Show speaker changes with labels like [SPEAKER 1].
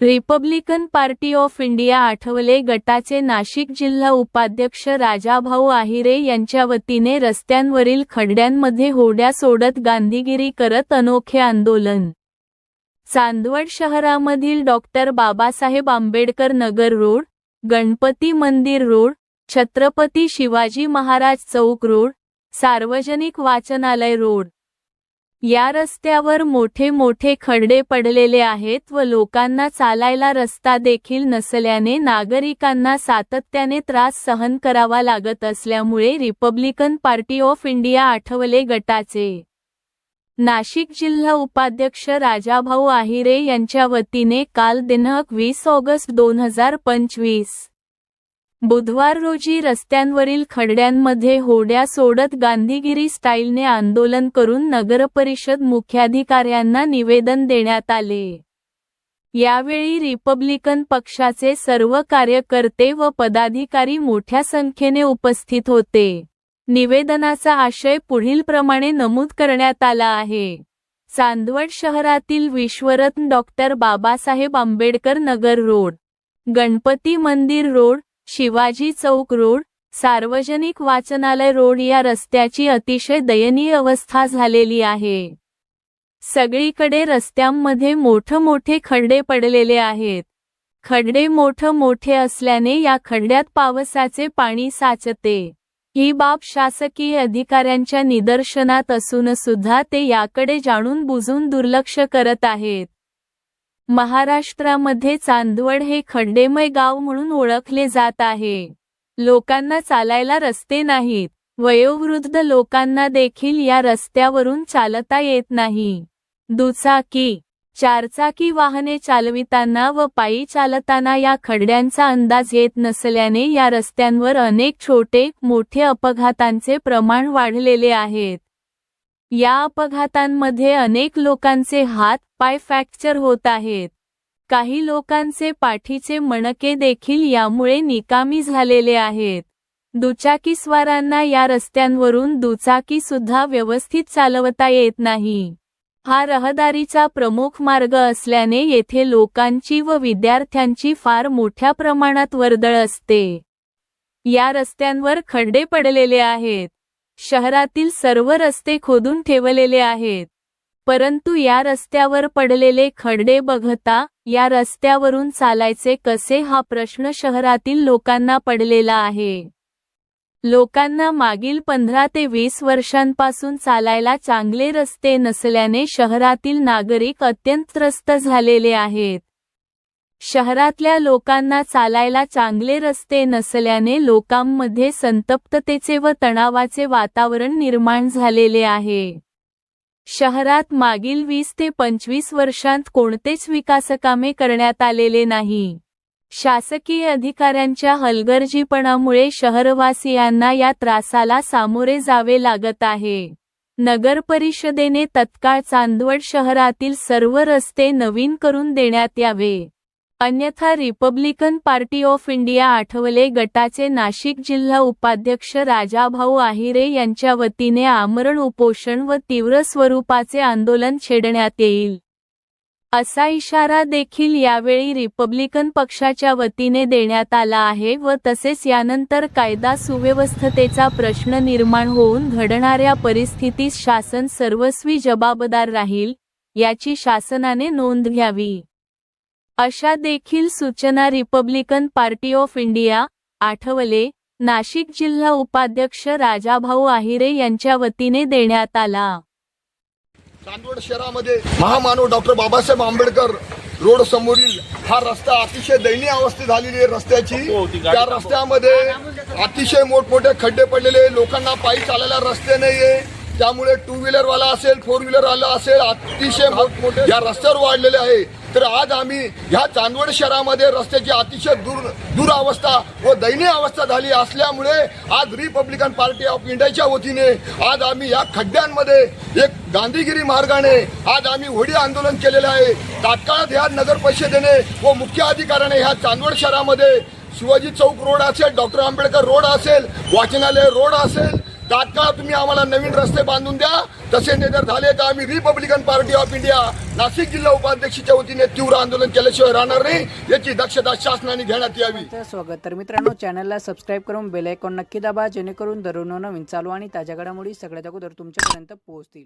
[SPEAKER 1] Republican party of India Athawale गटाचे नाशिक जिल्हा उपाध्यक्ष राजाभाऊ आहिरे यांच्या वतीने रस्त्यांवरील खड्ड्यांमध्ये होड्या सोडत गांधीगिरी करत अनोखे आंदोलन. चांदवड शहरामधील doctor Babasaheb Ambedkar Nagar road Ganpati Mandir road Chhatrapati Shivaji Maharaj Chowk road सार्वजनिक वाचनालय रोड. या रस्त्यावर मोठे मोठे खड्डे पडलेले आहेत व लोकांना चालायला रस्ता देखील नसल्याने नागरिकांना सातत्याने त्रास सहन करावा लागत असल्यामुळे Republican party of India Athawale गटाचे. नाशिक जिल्हा उपाध्यक्ष राजाभाऊ आहिरे यांच्या वतीने काल दिनांक वीस ऑगस्ट दोन हजार पंचवीस. बुधवार रोजी रस्त्यांवरील खड्ड्यांमध्ये होड्या सोडत गांधीगिरी स्टाईलने आंदोलन करून नगरपरिषद मुख्याधिकाऱ्यांना निवेदन देण्यात आले. यावेळी रिपब्लिकन पक्षाचे सर्व कार्यकर्ते व पदाधिकारी मोठ्या संख्येने उपस्थित होते. निवेदनाचा आशय पुढीलप्रमाणे नमूद करण्यात आला आहे. चांदवड शहरातील विश्वरत्न डॉक्टर बाबासाहेब आंबेडकर नगर रोड गणपती मंदिर रोड शिवाजी चौक रोड सार्वजनिक वाचनालय रोड या रस्त्याची अतिशय दयनीय अवस्था झालेली आहे. सगळीकडे रस्त्यांमध्ये मोठं मोठे खड्डे पडलेले आहेत. खड्डे मोठं मोठे असल्याने या खड्ड्यात पावसाचे पाणी साचते. ही बाब शासकीय अधिकाऱ्यांच्या निदर्शनात असून सुद्धा ते याकडे जाणून बुजून दुर्लक्ष करत आहेत. महाराष्ट्रामध्ये चांदवड हे खड्डेमय गाव म्हणून ओळखले जात आहे. लोकांना चालायला रस्ते नाहीत. वयोवृद्ध लोकांना देखील या रस्त्यावरून चालता येत नाही. दुचाकी चारचाकी वाहने चालविताना व पायी चालताना या खड्ड्यांचा अंदाज येत नसल्याने या रस्त्यांवर अनेक छोटे मोठे अपघातांचे प्रमाण वाढलेले आहेत. या अपघातांमध्ये अनेक लोकांचे हात पाय फ्रॅक्चर होत आहेत. काही लोकांचे पाठीचे मणके देखील यामुळे निकामी झालेले आहेत. दुचाकीस्वारांना या रस्त्यांवरून दुचाकी सुद्धा व्यवस्थित चालवता येत नाही. हा रहदारीचा प्रमुख मार्ग असल्याने येथे लोकांची व विद्यार्थ्यांची फार मोठ्या प्रमाणात वर्दळ असते. या रस्त्यांवर खड्डे पडलेले आहेत. शहरातील सर्व रस्ते खोदून ठेवलेले आहेत. परंतु या रस्त्यावर पडलेले खड्डे बघता या रस्त्यावरून चालायचे कसे हा प्रश्न शहरातील लोकांना पडलेला आहे. लोकांना मागील पंधरा ते वीस वर्षांपासून चालायला चांगले रस्ते नसल्याने शहरातील नागरिक अत्यंत त्रस्त झालेले आहेत. शहरातल्या लोकांना चालायला चांगले रस्ते नसल्याने लोकांमध्ये संतप्ततेचे व तणावाचे वातावरण निर्माण झालेले आहे. शहरात मागील वीस ते पंचवीस वर्षांत कोणतेच विकासकामे करण्यात आलेले नाही. शासकीय अधिकाऱ्यांच्या हलगर्जीपणामुळे शहरवासियांना या त्रासाला सामोरे जावे लागत आहे. नगर परिषदेने तत्काळ चांदवड शहरातील सर्व रस्ते नवीन करून देण्यात यावे. अन्यथा republican party of India Athawale गटाचे नाशिक जिल्हा उपाध्यक्ष राजाभाऊ आहिरे यांच्या वतीने आमरण उपोषण व तीव्र स्वरूपाचे आंदोलन छेडण्यात येईल. असा इशारा देखील यावेळी रिपब्लिकन पक्षाच्या वतीने देण्यात आला आहे व तसेच यानंतर कायदा सुव्यवस्थेचा प्रश्न निर्माण होऊन घडणाऱ्या परिस्थितीत शासन सर्वस्वी जबाबदार राहील याची शासनाने नोंद घ्यावी. अशा देखील सूचना republican party of India Athawale Nashik जिल्हा उपाध्यक्ष राजाभाऊ आहिरे यांच्या वतीने देण्यात आला.
[SPEAKER 2] चांदवड शहरामध्ये महामानव डॉक्टर बाबासाहेब आंबेडकर रोड समोरील हा रस्ता अतिशय दयनीय अवस्थेत झालेली आहे. रस्त्याची त्या रस्त्यामध्ये अतिशय मोठमोठे खड्डे पडलेले लोकांना पायी चालायला रस्ते नाहीये. त्यामुळे टू व्हीलर वाला असेल फोर व्हीलर वाला असेल अतिशय मोठमोठे या रस्त्यावर वाढलेले आहे. तर आज आम्ही ह्या चांदवड शहरामध्ये रस्त्याची अतिशय दूर दुरावस्था व दयनीय अवस्था झाली असल्यामुळे आज रिपब्लिकन पार्टी ऑफ इंडियाच्या वतीने आज आम्ही या खड्ड्यांमध्ये एक गांधीगिरी मार्गाने आज आम्ही होडी आंदोलन केलेलं आहे. तात्काळात ह्या नगर परिषदेने व मुख्य अधिकाऱ्याने ह्या चांदवड शहरामध्ये शिवाजी चौक रोड असेल डॉक्टर आंबेडकर रोड असेल वाचनालय रोड असेल तात्काळ तुम्ही आम्हाला नवीन रस्ते बांधून द्या. तसे नाही जर झाले तर आम्ही republican party of India Nashik जिल्हा उपाध्यक्षाच्या वतीने तीव्र आंदोलन केल्याशिवाय राहणार नाही. याची दक्षता शासनाने घेण्यात यावी.
[SPEAKER 3] स्वागत. तर मित्रांनो चॅनलला सबस्क्राईब करून बेल आयकॉन नक्की दाबा जेणेकरून दररोज नवीन चालू आणि ताज्या घडामोडी सगळ्यात अगोदर तुमच्यापर्यंत पोहोचतील.